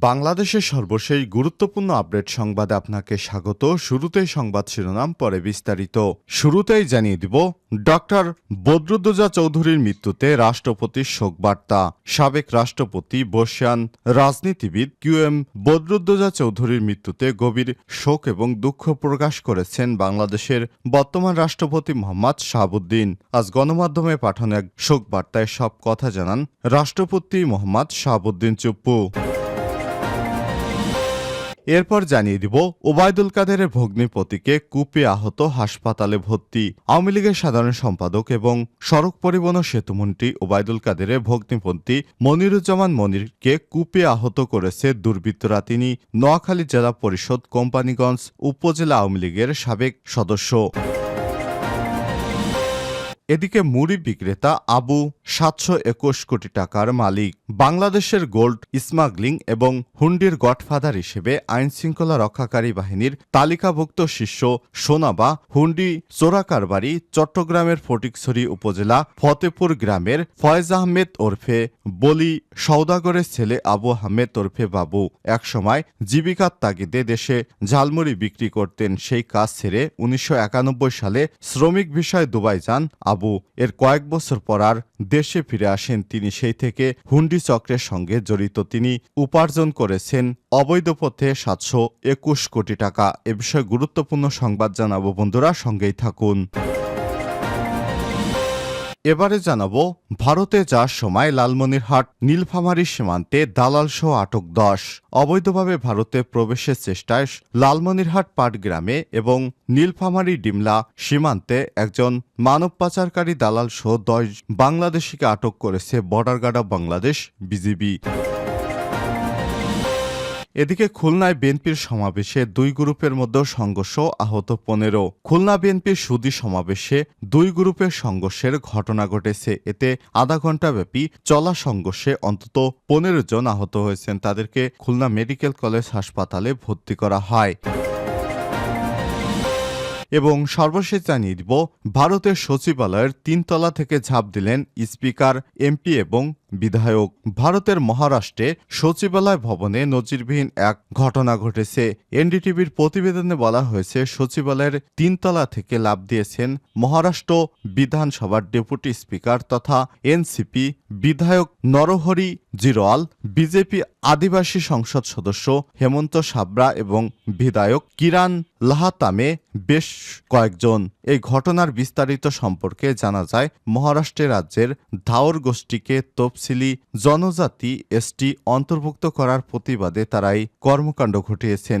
বাংলাদেশের সর্বশেষ গুরুত্বপূর্ণ আপডেট সংবাদে আপনাকে স্বাগত। শুরুতেই সংবাদ শিরোনাম, পরে বিস্তারিত। শুরুতেই জানিয়ে দিব, ডক্টর বদরুদ্দোজা চৌধুরীর মৃত্যুতে রাষ্ট্রপতির শোকবার্তা। সাবেক রাষ্ট্রপতি বর্ষিয়ান রাজনীতিবিদ কিউ এম বদরুদ্দোজা চৌধুরীর মৃত্যুতে গভীর শোক এবং দুঃখ প্রকাশ করেছেন বাংলাদেশের বর্তমান রাষ্ট্রপতি মোহাম্মদ শাহাবুদ্দিন। আজ গণমাধ্যমে পাঠানো এক শোকবার্তায় সব কথা জানান রাষ্ট্রপতি মোহাম্মদ শাহাবুদ্দিন চুপ্পু। এরপর জানিয়ে দিব, ওবায়দুল কাদেরের ভগ্নিপতিকে কুপে আহত হাসপাতালে ভর্তি। আওয়ামী লীগের সাধারণ সম্পাদক এবং সড়ক পরিবহন সেতুমন্ত্রী ওবায়দুল কাদেরের ভগ্নিপন্থী মনিরুজ্জামান মনিরকে কুপে আহত করেছে দুর্বৃত্তরা। তিনি নোয়াখালী জেলা পরিষদ কোম্পানিগঞ্জ উপজেলা আওয়ামী লীগের সাবেক সদস্য। এদিকে মুড়ি বিক্রেতা আবু সাতশো একুশ কোটি টাকার মালিক। বাংলাদেশের গোল্ড স্মাগলিং এবং হুন্ডির গডফাদার হিসেবে আইন শৃঙ্খলা রক্ষাকারী বাহিনীর তালিকাভুক্ত শীর্ষ সোনাবা হুন্ডি চোরাকারবারি চট্টগ্রামের ফটিকছড়ি উপজেলা ফতেপুর গ্রামের ফয়েজ আহমেদ ওরফে বলি সৌদাগরের ছেলে আবু আহমেদ ওরফে বাবু একসময় জীবিকার তাগিদে দেশে ঝালমুড়ি বিক্রি করতেন। সেই কাজ ছেড়ে উনিশশো একানব্বই সালে শ্রমিক বিষয়ে দুবাই যান আবু এর কয়েক বছর পর আর দেশে ফিরে আসেন তিনি। সেই থেকে হুন্ডি চক্রের সঙ্গে জড়িত তিনি। উপার্জন করেছেন অবৈধ পথে সাতশো একুশ কোটি টাকা। এ বিষয়ে গুরুত্বপূর্ণ সংবাদ জানাব বন্ধুরা, সঙ্গেই থাকুন। এবারে জানাব, ভারতে যাওয়ার সময় লালমনিরহাট, নীলফামারী সীমান্তে দালাল সহ আটক দশ। অবৈধভাবে ভারতে প্রবেশের চেষ্টায় লালমনিরহাট পাটগ্রামে এবং নীলফামারী ডিমলা সীমান্তে একজন মানব পাচারকারী দালাল সহ দশ বাংলাদেশিকে আটক করেছে border guard of Bangladesh BGB. এদিকে খুলনায় বিএনপির সমাবেশে দুই গ্রুপের মধ্যে সংঘর্ষ আহত পনেরো। খুলনা বিএনপির সুদি সমাবেশে দুই গ্রুপের সংঘর্ষের ঘটনা ঘটেছে। এতে আধা ঘণ্টা ব্যাপী চলা সংঘর্ষে অন্তত পনেরো জন আহত হয়েছেন। তাদেরকে খুলনা মেডিকেল কলেজ হাসপাতালে ভর্তি করা হয়। এবং সর্বশেষ জানিয়ে দিব, ভারতের সচিবালয়ের তিনতলা থেকে ঝাঁপ দিলেন স্পিকার, এমপি এবং বিধায়ক ভারতের মহারাষ্ট্রে সচিবালয় ভবনে নজিরবিহীন এক ঘটনা ঘটেছে। এনডিটিভির প্রতিবেদনে বলা হয়েছে, সচিবালয়ের তিনতলা থেকে লাভ দিয়েছেন মহারাষ্ট্র বিধানসভার ডেপুটি স্পিকার তথা এনসিপি বিধায়ক নরহরি জিরোয়াল, বিজেপি আদিবাসী সংসদ সদস্য হেমন্ত সাবরা এবং বিধায়ক কিরান লাহাতামে বেশ কয়েকজন। এই ঘটনার বিস্তারিত সম্পর্কে জানা যায় মহারাষ্ট্রে রাজ্যের ধাওর গোষ্ঠীকে তফসিলি জনজাতি এসটি অন্তর্ভুক্ত করার প্রতিবাদে তারাই কর্মকাণ্ড ঘটিয়েছেন।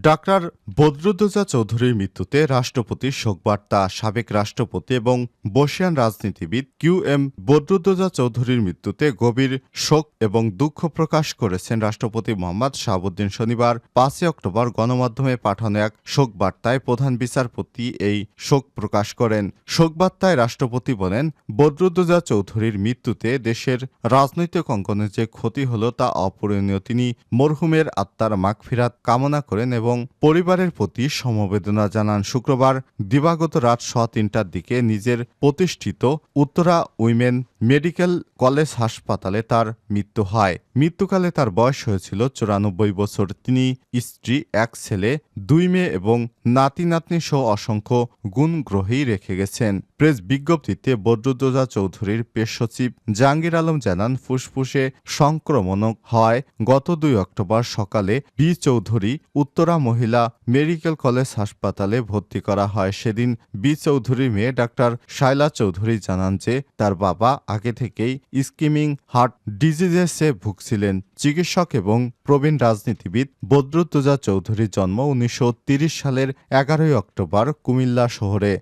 ডাক্তার বদরুদ্দোজা চৌধুরীর মৃত্যুতে রাষ্ট্রপতির শোকবার্তা, সাবেক রাষ্ট্রপতি এবং বর্ষিয়ান রাজনীতিবিদ কিউ এম বদরুদ্দোজা চৌধুরীর মৃত্যুতে গভীর শোক এবং দুঃখ প্রকাশ করেছেন রাষ্ট্রপতি মোহাম্মদ শাহাবুদ্দিন শনিবার, পাঁচই অক্টোবর গণমাধ্যমে পাঠানো এক শোকবার্তায় প্রধান বিচারপতি এই শোক প্রকাশ করেন। শোকবার্তায় রাষ্ট্রপতি বলেন, বদরুদ্দোজা চৌধুরীর মৃত্যুতে দেশের রাজনৈতিক অঙ্গনে যে ক্ষতি হলো তা অপূরণীয়। তিনি মরহুমের আত্মার মাগফিরাত কামনা করেন এবং পরিবারের প্রতি সমবেদনা জানান শুক্রবার দিবাগত রাত স তিনটার দিকে নিজের প্রতিষ্ঠিত উত্তরা উইমেন মেডিকেল কলেজ হাসপাতালে তার মৃত্যু হয়। মৃত্যুকালে তার বয়স হয়েছিল চুরানব্বই বছর। তিনি স্ত্রী, এক ছেলে, দুই মেয়ে এবং নাতি নাতনি সহ অসংখ্য গুণ গ্রহেই রেখে গেছেন। প্রেস বিজ্ঞপ্তিতে বদরুদ্দোজা চৌধুরীর পেশ সচিব জাহাঙ্গীর আলম জানান, ফুসফুসে সংক্রমণ হয়। গত দুই অক্টোবর সকালে বি চৌধুরী উত্তরা মহিলা মেডিকেল কলেজ হাসপাতালে ভর্তি করা হয়। সেদিন বি চৌধুরীর মেয়ে ডাক্তার শাইলা চৌধুরী জানান যে, তার বাবা আগে থেকেই স্কিমিং হার্ট ডিজিজেসে ভুগছিলেন চিকিৎসক এবং প্রবীণ রাজনীতিবিদ বদরুদ্দোজা চৌধুরীর জন্ম উনিশশো সালের এগারোই অক্টোবর কুমিল্লা শহরে।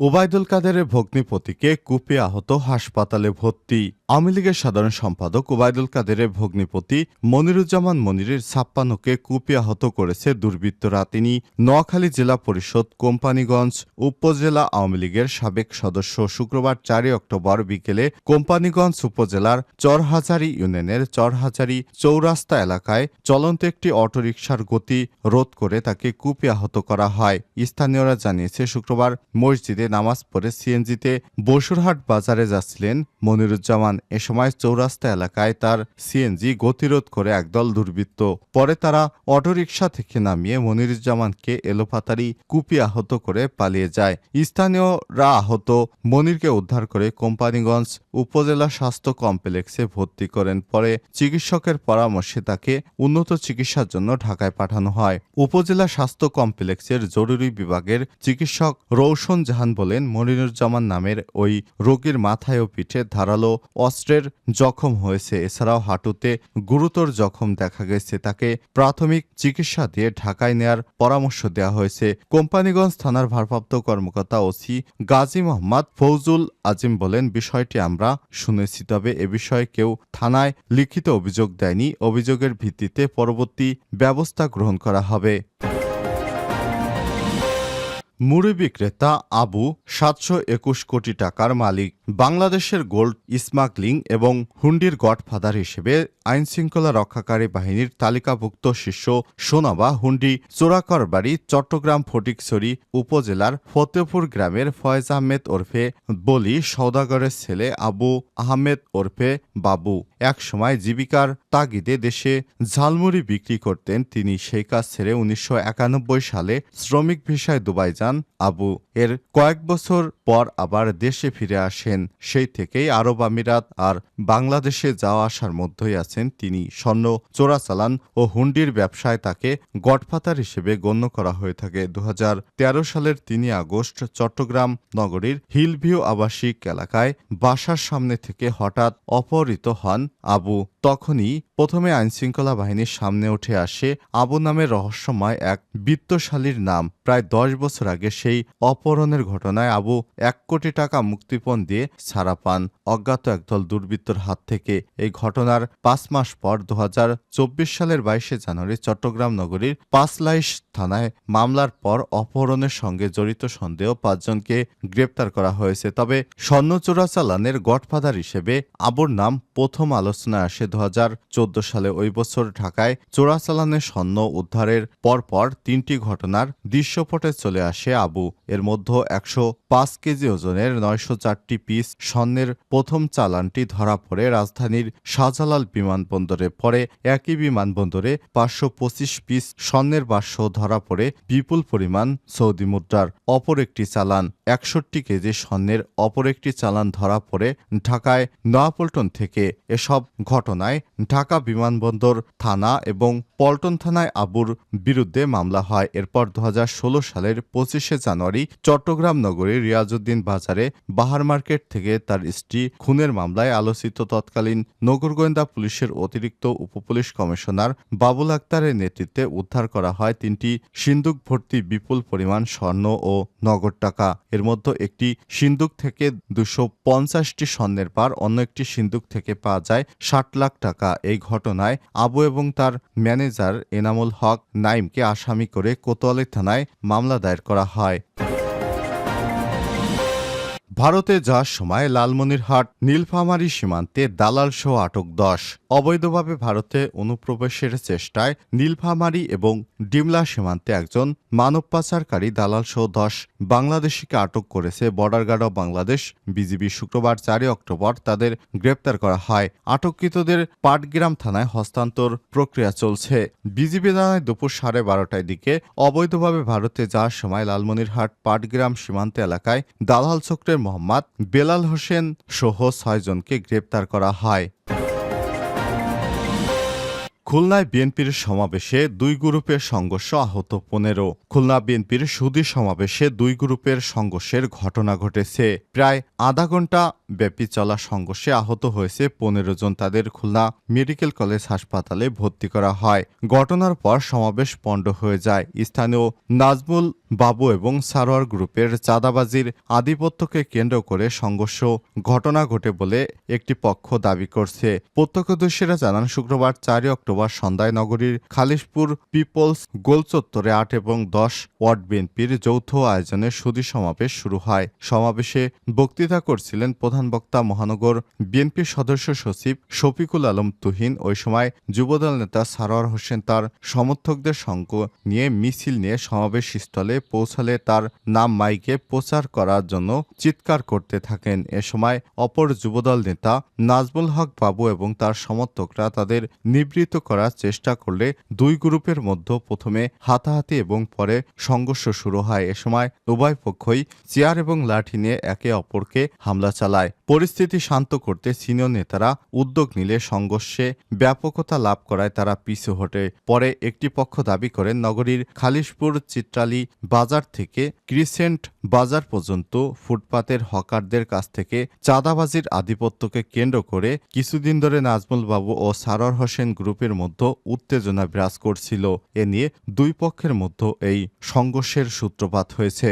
ওবায়দুল কাদেরের ভগ্নিপতিকে কুপে আহত হাসপাতালে ভর্তি। আওয়ামী লীগের সাধারণ সম্পাদক ওবায়দুল কাদেরের ভগ্নিপতি মনিরুজ্জামান মনিরের ছাপ্পান্নকে কুপে আহত করেছে দুর্বৃত্তরা। তিনি নোয়াখালী জেলা পরিষদ কোম্পানিগঞ্জ উপজেলা আওয়ামী লীগের সাবেক সদস্য। শুক্রবার চারই অক্টোবর বিকেলে কোম্পানিগঞ্জ উপজেলার চরহাজারি ইউনিয়নের চরহাজারি চৌরাস্তা এলাকায় চলন্ত একটি অটোরিকশার গতি রোধ করে তাকে কুপে আহত করা হয়। স্থানীয়রা জানিয়েছে, শুক্রবার মসজিদে নামাজ পড়ে সিএনজিতে বসুরহাট বাজারে যাচ্ছিলেন মনিরুজ্জামান। এ সময় চৌরাস্তা এলাকায় তার সিএনজি গতিরোধ করে একদল দুর্বৃত্ত। পরে তারা অটোরিকশা থেকে নামিয়ে মনিরুজ্জামানকে এলোপাতারি কুপি আহত করে পালিয়ে যায়। স্থানীয়রা আহত। মনিরকে উদ্ধার করে কোম্পানিগঞ্জ উপজেলা স্বাস্থ্য কমপ্লেক্সে ভর্তি করেন। পরে চিকিৎসকের পরামর্শে তাকে উন্নত চিকিৎসার জন্য ঢাকায় পাঠানো হয়। উপজেলা স্বাস্থ্য কমপ্লেক্সের জরুরি বিভাগের চিকিৎসক রৌশন জাহান বলেন মনিরুজ্জামান নামের ওই রোগীর মাথায় ও পিঠে ধারালো অস্ত্রের জখম হয়েছে। এছাড়াও হাঁটুতে গুরুতর জখম দেখা গেছে। তাকে প্রাথমিক চিকিৎসা দিয়ে ঢাকায় নেয়ার পরামর্শ দেওয়া হয়েছে। কোম্পানিগঞ্জ থানার ভারপ্রাপ্ত কর্মকর্তা ওসি গাজী মোহাম্মদ ফৌজুল আজিম বলেন, বিষয়টি আমরা শুনেছি, তবে এ বিষয়ে কেউ থানায় লিখিত অভিযোগ দেয়নি। অভিযোগের ভিত্তিতে পরবর্তী ব্যবস্থা গ্রহণ করা হবে। মুড়ি বিক্রেতা আবু সাতশো একুশ কোটি টাকার মালিক, বাংলাদেশের গোল্ড স্মাগলিং এবং হুন্ডির গডফাদার হিসেবে আইনশৃঙ্খলা রক্ষাকারী বাহিনীর তালিকাভুক্ত শীর্ষ সোনাবা হুন্ডি চোরাকরবাড়ি চট্টগ্রাম ফটিকছড়ি উপজেলার ফতেপুর গ্রামের ফয়েজ আহমেদ ওরফে বলি সৌদাগরের ছেলে আবু আহমেদ ওরফে বাবু। একসময় জীবিকার তাগিদে দেশে ঝালমুড়ি বিক্রি করতেন তিনি। সেই কাজ ছেড়ে উনিশশো একানব্বই সালে শ্রমিক ভিসায় দুবাই যান আবু। এর কয়েক বছর পর আবার দেশে ফিরে আসেন। সেই থেকেই আরব আমিরাত আর বাংলাদেশে যাওয়া আসার মধ্যেই আছেন তিনি স্বর্ণ চোরাচালান ও হুন্ডির ব্যবসায় তাকে গডফাতার হিসেবে গণ্য করা হয়ে থাকে। দু হাজার তেরো সালের তিনই আগস্ট চট্টগ্রাম নগরীর হিলভিউ আবাসিক এলাকায় বাসার সামনে থেকে হঠাৎ অপহৃত হন আবু। তখনই প্রথমে আইনশৃঙ্খলা বাহিনীর সামনে উঠে আসে আবু নামের রহস্যময় এক বিত্তশালীর নাম। প্রায় দশ বছর আগে সেই অপহরণের ঘটনায় আবু এক কোটি টাকা মুক্তিপণ দিয়ে ছাড়া পান। অজ্ঞাত একদল দুর্বৃত্তর হাত থেকে এই ঘটনার পাঁচ মাস পর দু হাজার চব্বিশ সালের বাইশে জানুয়ারি চট্টগ্রাম নগরীর পাঁচলাইশ থানায় মামলার পর অপহরণের সঙ্গে জড়িত সন্দেহ পাঁচজনকে গ্রেপ্তার করা হয়েছে। তবে স্বর্ণ চোরাচালানের গডফাদার হিসেবে আবুর নাম প্রথম আলোচনায় আসে। দু হাজার চোদ্দ সালে ওই বছর ঢাকায় চোরাচালানের স্বর্ণ উদ্ধারের পরপর তিনটি ঘটনার দৃশ্যপটে চলে আসে আবু। এর মধ্যে একশো পাঁচ কেজি ওজনের নয়শো চারটি পিস স্বর্ণের প্রথম চালানটি ধরা পড়ে রাজধানীর শাহজালাল বিমানবন্দরে। পরে একই বিমানবন্দরে পাঁচশো পঁচিশ পিস স্বর্ণের বাস্য ধরা পড়ে বিপুল পরিমাণ সৌদি মুদ্রার অপর একটি চালান। একষট্টি কেজি স্বর্ণের অপর একটি চালান ধরা পড়ে ঢাকায় নয়াপল্টন থেকে। এসব ঘটনায় ঢাকা বিমানবন্দর থানা এবং পল্টন থানায় আবুর বিরুদ্ধে মামলা হয়। এরপর দু হাজার ষোলো সালের পঁচিশে জানুয়ারি চট্টগ্রাম নগরীর রিয়াজউদ্দিন বাজারে বাহার মার্কেট থেকে তার স্ত্রী খুনের মামলায় আলোচিত তৎকালীন নগর গোয়েন্দা পুলিশের অতিরিক্ত উপপুলিশ কমিশনার বাবুল আক্তারের নেতৃত্বে উদ্ধার করা হয় তিনটি সিন্দুক ভর্তি বিপুল পরিমাণ স্বর্ণ ও নগদ টাকা। এর মধ্যে একটি সিন্দুক থেকে দুশো পঞ্চাশটি স্বর্ণের পার অন্য একটি সিন্দুক থেকে পাওয়া যায় ষাট লাখ টাকা এই ঘটনায় আবু এবং তার ম্যানেজার এনামুল হক নাইমকে আসামি করে কোতোয়ালি থানায় মামলা দায়ের করা হয়। ভারতে যাওয়ার সময় লালমনিরহাট, নীলফামারী সীমান্তে দালাল সহ আটক দশ। অবৈধভাবে ভারতে অনুপ্রবেশের চেষ্টায় নীলফামারী এবং ডিমলা সীমান্তে একজন মানব পাচারকারী দালাল সহ দশ বাংলাদেশিকে আটক করেছে border guard of Bangladesh. BGB শুক্রবার চারই অক্টোবর তাদের গ্রেপ্তার করা হয়। আটককৃতদের পাটগ্রাম থানায় হস্তান্তর প্রক্রিয়া চলছে। বিজিবি জানায়, দুপুর সাড়ে বারোটার দিকে অবৈধভাবে ভারতে যাওয়ার সময় লালমনিরহাট পাটগ্রাম সীমান্ত এলাকায় দালাল চক্রের মোহাম্মদ, বেলাল হোসেন সহ ছয়জনকে গ্রেপ্তার করা হয়। খুলনায় বিএনপির সমাবেশে দুই গ্রুপের সংঘর্ষ আহত পনেরো। খুলনা বিএনপির সুদী সমাবেশে দুই গ্রুপের সংঘর্ষের ঘটনা ঘটেছে। প্রায় আধা ঘণ্টা ব্যাপী চলা সংঘর্ষে আহত হয়েছে পনেরো জন। তাদের খুলনা মেডিকেল কলেজ হাসপাতালে ভর্তি করা হয়। ঘটনার পর সমাবেশ পণ্ড হয়ে যায়। স্থানীয় নাজমুল বাবু এবং সারোয়ার গ্রুপের চাঁদাবাজির আধিপত্যকে কেন্দ্র করে সংঘর্ষ ঘটনা ঘটে বলে একটি পক্ষ দাবি করছে। প্রত্যক্ষদর্শীরা জানান, শুক্রবার চারই অক্টোবর সন্ধ্যায় নগরীর খালিশপুর পিপলস গোল চত্বরে আট এবং দশ ওয়ার্ড বিএনপির যৌথ আয়োজনে সুদী সমাবেশ শুরু হয়। সমাবেশে বক্তৃতা করছিলেন প্রধান বক্তা মহানগর বিএনপির সদস্য সচিব শফিকুল আলম তুহিন। ওই সময় যুবদল নেতা সারোয়ার হোসেন তার সমর্থকদের সঙ্গ নিয়ে মিছিল নিয়ে সমাবেশ স্থলে পৌঁছালে তার নাম মাইকে প্রচার করার জন্য চিৎকার করতে থাকেন। এ সময় অপর যুবদল নেতা নাজমুল হক বাবু এবং তার সমর্থকরা তাদের নিবৃত করার চেষ্টা করলে দুই গ্রুপের মধ্যে প্রথমে হাতাহাতি এবং পরে সংঘর্ষ শুরু হয়। এ সময় উভয় পক্ষই চেয়ার এবং লাঠি নিয়ে একে অপরকে হামলা চালায়। পরিস্থিতি শান্ত করতে সিনিয়র নেতারা উদ্যোগ নিলে সংঘর্ষে ব্যাপকতা লাভ করায় তারা পিছু হটে। পরে একটি পক্ষ দাবি করেন নগরীর খালিশপুর চিত্রালী বাজার থেকে ক্রিসেন্ট বাজার পর্যন্ত ফুটপাতের হকারদের কাছ থেকে চাঁদাবাজির আধিপত্যকে কেন্দ্র করে কিছুদিন ধরে নাজমুল বাবু ও সারর হোসেন গ্রুপের মধ্যে উত্তেজনা বিরাজ করছিল। এ নিয়ে দুই পক্ষের মধ্যে এই সংঘর্ষের সূত্রপাত হয়েছে।